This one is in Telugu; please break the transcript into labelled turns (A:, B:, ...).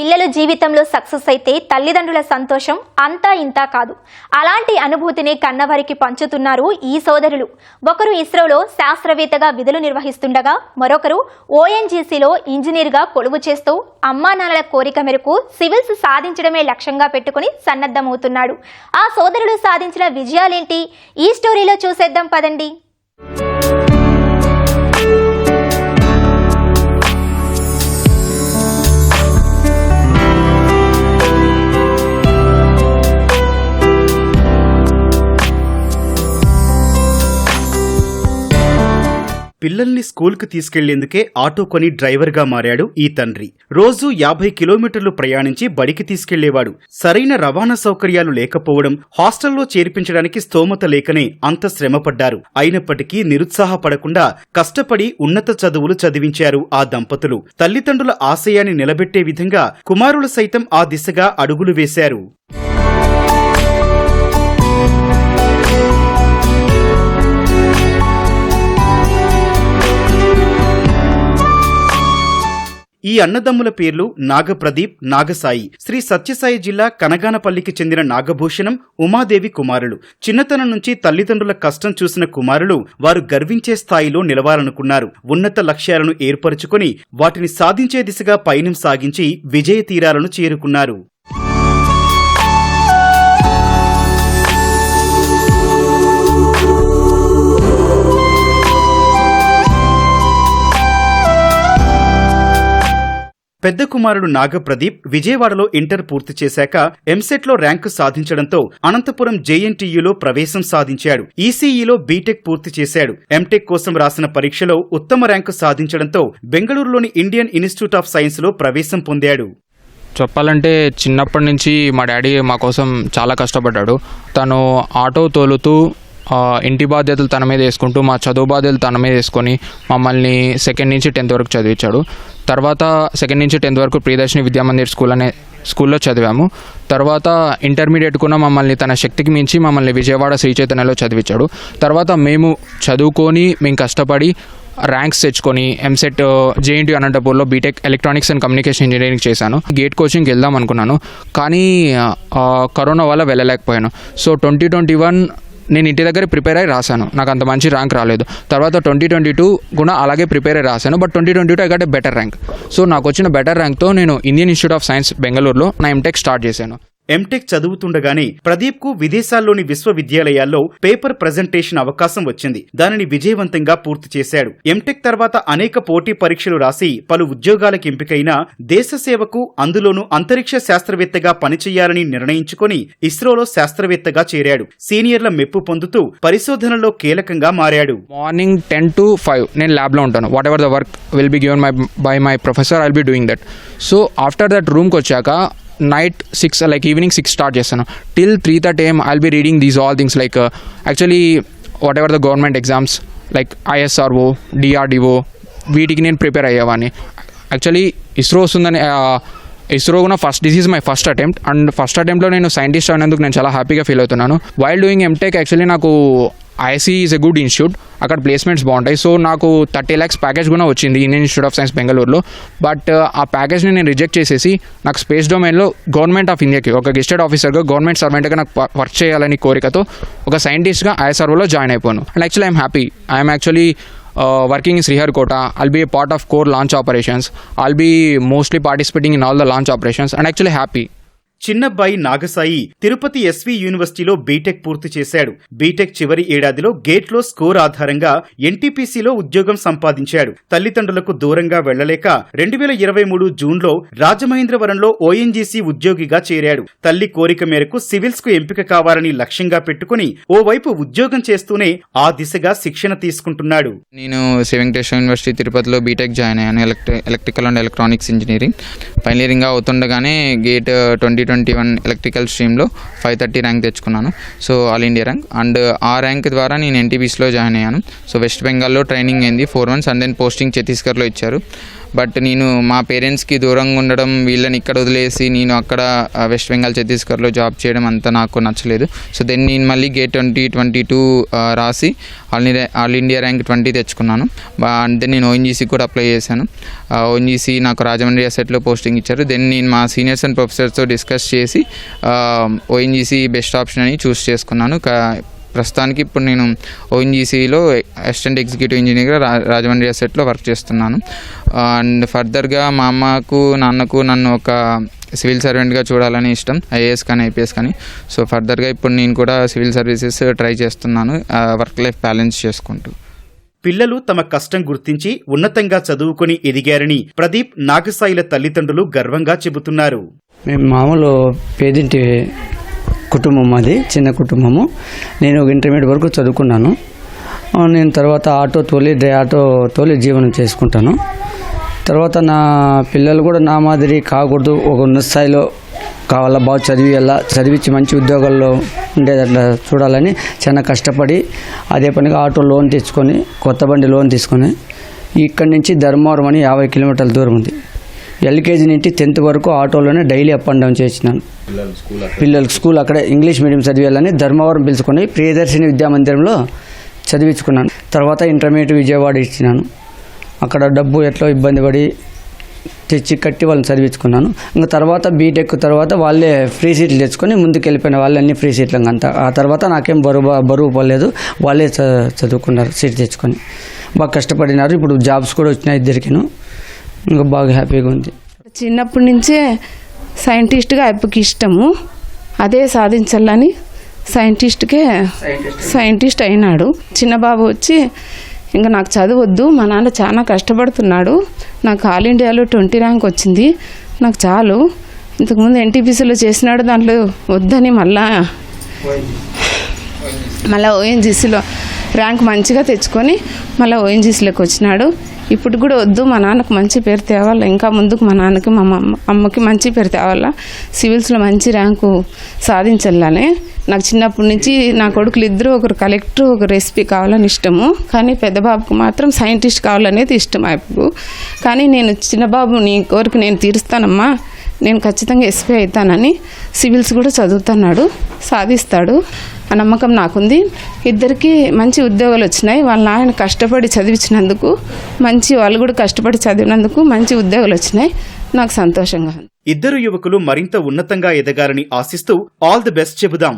A: పిల్లలు జీవితంలో సక్సెస్ అయితే తల్లిదండ్రుల సంతోషం అంతా ఇంతా కాదు. అలాంటి అనుభూతిని కన్నవారికి పంచుతున్నారు ఈ సోదరులు. ఒకరు ఇస్రోలో శాస్త్రవేత్తగా విధులు నిర్వహిస్తుండగా మరొకరు ఓఎన్జీసీలో ఇంజనీర్గా కొలువు చేస్తూ అమ్మా నాన్నల కోరిక మేరకు సివిల్స్ సాధించడమే లక్ష్యంగా పెట్టుకుని సన్నద్ధమవుతున్నాడు. ఆ సోదరులు సాధించిన విజయాలేంటి? ఈ స్టోరీలో చూసేద్దాం పదండి.
B: పిల్లల్ని స్కూల్కి తీసుకెళ్ళేందుకే ఆటో కొని డ్రైవర్గా మారాడు ఈ తండ్రి. రోజు యాభై కిలోమీటర్లు ప్రయాణించి బడికి తీసుకెళ్ళేవాడు. సరైన రవాణా సౌకర్యాలు లేకపోవడం హాస్టల్లో చేర్పించడానికి స్తోమత లేకనే అంత శ్రమపడ్డారు. అయినప్పటికీ నిరుత్సాహపడకుండా కష్టపడి ఉన్నత చదువులు చదివించారు ఆ దంపతులు. తల్లిదండ్రుల ఆశయాన్ని నిలబెట్టే విధంగా కుమారులు సైతం ఆ దిశగా అడుగులు వేశారు. ఈ అన్నదమ్ముల పేర్లు నాగప్రదీప్ నాగసాయి. శ్రీ సత్యసాయి జిల్లా కనగానపల్లికి చెందిన నాగభూషణం ఉమాదేవి కుమారులు. చిన్నతనం నుంచి తల్లిదండ్రుల కష్టం చూసిన కుమారులు వారు గర్వించే స్థాయిలో నిలవాలనుకున్నారు. ఉన్నత లక్ష్యాలను ఏర్పరచుకొని వాటిని సాధించే దిశగా పయనం సాగించి విజయ తీరాలను చేరుకున్నారు. పెద్ద కుమారుడు నాగప్రదీప్ విజయవాడలో ఇంటర్ పూర్తి చేశాక ఎంసెట్లో ర్యాంకు సాధించడంతో అనంతపురం జేఎన్టీయూలో ప్రవేశం సాధించాడు. ఈసీఈలో బీటెక్ పూర్తి చేశాడు. ఎంటెక్ కోసం రాసిన పరీక్షలో ఉత్తమ ర్యాంకు సాధించడంతో బెంగళూరులోని ఇండియన్ ఇన్స్టిట్యూట్ ఆఫ్ సైన్స్లో ప్రవేశం పొందాడు.
C: చెప్పాలంటే చిన్నప్పటి నుంచి మా డాడీ మా కోసం చాలా కష్టపడ్డాడు. తను ఆటో తోలుతూ ఇంటి బాధ్యతలు తన మీద వేసుకుంటూ మా చదువు బాధ్యతలు తన మీద వేసుకొని మమ్మల్ని సెకండ్ నుంచి టెన్త్ వరకు చదివించాడు. తర్వాత సెకండ్ నుంచి టెన్త్ వరకు ప్రియదర్శిని విద్యామందిర్ స్కూల్ అనే స్కూల్లో చదివాము. తర్వాత ఇంటర్మీడియట్ కూడా మమ్మల్ని తన శక్తికి మించి మమ్మల్ని విజయవాడ శ్రీ చైతన్యలో చదివించాడు. తర్వాత మేము చదువుకొని మేము కష్టపడి ర్యాంక్స్ తెచ్చుకొని ఎంసెట్ జేఎన్టీ అనంతపూర్లో B Tech electronics and communication engineering చేశాను. గేట్ కోచింగ్కి వెళ్దాం అనుకున్నాను. కానీ కరోనా వల్ల వెళ్ళలేకపోయాను. సో ట్వంటీ ట్వంటీ వన్ నేను ఇంటి దగ్గర ప్రిపేర్ అయ్యి రాశాను. నాకు అంత మంచి ర్యాంక్ రాలేదు. తర్వాత ట్వంటీ ట్వంటీ టూ కూడా అలాగే ప్రిపేర్ అయ్యి రాశాను. But twenty twenty two I got better rank so నాకు వచ్చిన బెటర్ ర్యాంక్తో నేను ఇండియన్ ఇన్స్టిట్యూట్ ఆఫ్ సైన్స్ బెంగళూరులో నా ఎంటెక్ స్టార్ట్ చేశాను.
B: ఎంటెక్ చదువుతుండగానే ప్రదీప్కు విదేశాల్లోని విశ్వవిద్యాలయాల్లో పేపర్ ప్రజెంటేషన్ అవకాశం వచ్చింది. దానిని విజయవంతంగా పూర్తి చేశాడు. ఎంటెక్ తర్వాత అనేక పోటీ పరీక్షలు రాసి పలు ఉద్యోగాలకు ఎంపికైన దేశ సేవకు అందులోనూ అంతరిక్ష శాస్త్రవేత్తగా పనిచేయాలని నిర్ణయించుకుని ఇస్రోలో శాస్త్రవేత్తగా చేరాడు. సీనియర్ల మెప్పు పొందుతూ పరిశోధనలో కీలకంగా మారాడు.
C: మార్నింగ్ టెన్ టు ఫైవ్ నేను ల్యాబ్లో ఉంటాను. Whatever the work will be given my by my professor I'll be doing that so after that రూమ్కి వచ్చాక night six like evening six start చేస్తాను. Till three thirty um I'll be reading these all things like actually whatever the government exams like ISRO DRDO వీటికి నేను ప్రిపేర్ అయ్యేవాడిని యాక్చువల్లీ ఇస్రో వస్తుందని ఇస్రో కూడా first this is my first attempt and first అటెంప్ట్లో నేను సైంటిస్ట్ అయినందుకు నేను చాలా హ్యాపీగా ఫీల్ అవుతున్నాను. వైల్ డూయింగ్ ఎంటెక్ యాక్చువల్లీ నాకు IISc is a good institute అక్కడ ప్లేస్మెంట్స్ బాగుంటాయి. సో నాకు థర్టీ ల్యాక్స్ ప్యాకేజ్ కూడా వచ్చింది ఇండియన్ ఇన్స్టిట్యూట్ ఆఫ్ సైన్స్ బెంగళూరులో బట్ ఆ ప్యాకేజ్ని నేను రిజెక్ట్ చేసేసి నాకు స్పేస్ డొమైన్లో గవర్నమెంట్ ఆఫ్ ఇండియాకి ఒక గెస్టెడ్ ఆఫీసర్గా గవర్నమెంట్ సర్వెంట్గా నాకు వర్క్ చేయాలని కోరికతో ఒక సైంటిస్ట్గా ఐఎస్ఆర్ఓలో జాయిన్ అయిపోయాను and actually I'm happy I'm actually uh, working in Sriharikota, I'll be a part of core launch operations. I'll be mostly participating in all the launch operations and actually happy
B: చిన్నబ్బాయి నాగసాయి తిరుపతి ఎస్వి యూనివర్సిటీలో బీటెక్ పూర్తి చేశాడు. బీటెక్ చివరి ఏడాదిలో గేట్లో స్కోర్ ఆధారంగా ఎన్టీపీసీలో ఉద్యోగం సంపాదించాడు. తల్లిదండ్రులకు దూరంగా వెళ్ళలేక రెండు వేల ఇరవై మూడు జూన్లో రాజమహేంద్రవరంలో ఓఎన్జీసీ ఉద్యోగిగా చేరాడు. తల్లి కోరిక మేరకు సివిల్స్కు ఎంపిక కావాలని లక్ష్యంగా పెట్టుకుని ఓవైపు ఉద్యోగం చేస్తూనే ఆ దిశగా శిక్షణ తీసుకుంటున్నాడు.
D: నేను శ్రీ యూనివర్సిటీ తిరుపతిలో బీటెక్ జాయిన్ అయ్యాను. Electrical and electronics engineering. Final ఇయరింగ్గా అవుతుండగానే GATE twenty twenty one electrical స్ట్రీమ్లో five thirty rank తెచ్చుకున్నాను. So all India rank. And ఆ ర్యాంక్ ద్వారా నేను ఎన్టీపీసీలో జాయిన్ అయ్యాను. సో వెస్ట్ బెంగాల్లో ట్రైనింగ్ అయింది four months and then posting ఛత్తీస్గఢ్లో ఇచ్చారు. బట్ నేను మా పేరెంట్స్కి దూరంగా ఉండడం వీళ్ళని ఇక్కడ వదిలేసి నేను అక్కడ వెస్ట్ బెంగాల్ ఛత్తీస్గఢ్లో జాబ్ చేయడం అంతా నాకు నచ్చలేదు. సో దెన్ నేను మళ్ళీ గేట్ ట్వంటీ ట్వంటీ టూ రాసి all India all India rank twenty తెచ్చుకున్నాను. అంటే నేను ఓఎన్జీసీ కూడా అప్లై చేశాను. ఓఎన్జీసీ నాకు రాజమండ్రి అసెట్లో పోస్టింగ్ ఇచ్చారు. దెన్ నేను మా సీనియర్స్ అండ్ ప్రొఫెసర్స్తో డిస్కస్ చేసి ఓఎన్జీసీ బెస్ట్ ఆప్షన్ అని చూస్ చేసుకున్నాను. ప్రస్తుతానికి ఇప్పుడు నేను ఓఎన్జీసీలో అసిస్టెంట్ ఎగ్జిక్యూటివ్ ఇంజనీర్గా రా రాజమండ్రి అసెట్లో వర్క్ చేస్తున్నాను. అండ్ ఫర్దర్గా మా అమ్మకు నాన్నకు నన్ను ఒక సివిల్ సర్వెంట్గా చూడాలని ఇష్టం ఐఏఎస్ కానీ ఐపీఎస్ కానీ. సో ఫర్దర్గా ఇప్పుడు నేను కూడా సివిల్ సర్వీసెస్ ట్రై చేస్తున్నాను వర్క్ లైఫ్ బ్యాలెన్స్ చేసుకుంటూ.
B: పిల్లలు తమ కష్టం గుర్తించి ఉన్నతంగా చదువుకొని ఎదిగారని ప్రదీప్ నాగసాయిల తల్లిదండ్రులు గర్వంగా చెబుతున్నారు.
E: మేము మామూలు పేదింటి కుటుంబం అది చిన్న కుటుంబము. నేను ఒక ఇంటర్మీడియట్ వరకు చదువుకున్నాను. నేను తర్వాత ఆటో తోలి డ్రై ఆటో తోలి జీవనం చేసుకుంటాను. తర్వాత నా పిల్లలు కూడా నా మాదిరి కాకూడదు. ఒక ఉన్న స్థాయిలో కావాలా బాగా చదివి ఎలా చదివించి మంచి ఉద్యోగాల్లో ఉండేది అట్లా చూడాలని చాలా కష్టపడి అదే పనిగా ఆటో లోన్ తీసుకొని కొత్త బండి లోన్ తీసుకొని ఇక్కడి నుంచి ధర్మవరం అని యాభై కిలోమీటర్ల దూరం ఉంది. ఎల్కేజీ నుంచి టెన్త్ వరకు ఆటోలోనే డైలీ అప్ అండ్ డౌన్ చేసినాను. పిల్లలకు స్కూల్ అక్కడే. ఇంగ్లీష్ మీడియం చదివేయాలని ధర్మవరం పిలుచుకొని ప్రియదర్శిని విద్యామందిరంలో చదివించుకున్నాను. తర్వాత ఇంటర్మీడియట్ విజయవాడ ఇచ్చినాను. అక్కడ డబ్బు ఎట్లా ఇబ్బంది పడి తెచ్చి కట్టి వాళ్ళని చదివించుకున్నాను. ఇంకా తర్వాత బీటెక్ తర్వాత వాళ్ళే ఫ్రీ సీట్లు తెచ్చుకొని ముందుకు వెళ్ళిపోయిన వాళ్ళన్నీ ఫ్రీ సీట్లు అంతా. ఆ తర్వాత నాకేం బరువు బరువు పడలేదు వాళ్ళే చదువుకున్నారు సీట్ తెచ్చుకొని. బాగా కష్టపడినారు. ఇప్పుడు జాబ్స్ కూడా వచ్చినాయి ఇద్దరికిను. ఇంకా బాగా హ్యాపీగా ఉంది.
F: చిన్నప్పటి నుంచే సైంటిస్ట్గా అప్పకి ఇష్టము. అదే సాధించాలని సైంటిస్ట్కే సైంటిస్ట్ అయినాడు. చిన్న బాబు వచ్చి ఇంకా నాకు చదవద్దు మా నాన్న చాలా కష్టపడుతున్నాడు. నాకు ఆల్ ఇండియాలో ట్వంటీ ర్యాంక్ వచ్చింది. నాకు చాలు. ఇంతకుముందు ఎన్టీపీసీలో చేసినాడు దాంట్లో వద్దని మళ్ళా మళ్ళీ ఓఎన్జీసీలో ర్యాంక్ మంచిగా తెచ్చుకొని మళ్ళీ ఓఎన్జీసీలోకి వచ్చినాడు. ఇప్పుడు కూడా వద్దు మా నాన్నకు మంచి పేరు తేవాలా? ఇంకా ముందుకు మా నాన్నకి మా అమ్మ అమ్మకి మంచి పేరు తేవాలా? సివిల్స్లో మంచి ర్యాంకు సాధించాలని నాకు చిన్నప్పటి నుంచి నా కొడుకులు ఇద్దరు ఒకరు కలెక్టర్ ఒకరు ఎస్పీ కావాలని ఇష్టము. కానీ పెద్ద బాబుకు మాత్రం సైంటిస్ట్ కావాలనేది ఇష్టం ఇప్పుడు కానీ నేను చిన్న బాబు నీ కోరిక నేను తీరుస్తానమ్మా. నేను ఖచ్చితంగా ఎస్పీ అవుతానని సివిల్స్ కూడా చదువుతున్నాడు సాధిస్తాడు. ఆ నమ్మకం నాకుంది. ఇద్దరికి మంచి ఉద్యోగాలు వచ్చినాయి. వాళ్ళ నాయన కష్టపడి చదివించినందుకు మంచి వాళ్ళు కూడా కష్టపడి చదివినందుకు మంచి ఉద్యోగాలు వచ్చినాయి. నాకు సంతోషంగా
B: ఇద్దరు యువకులు మరింత ఉన్నతంగా ఎదగాలని ఆశిస్తూ ఆల్ ది బెస్ట్ చెబుదాం.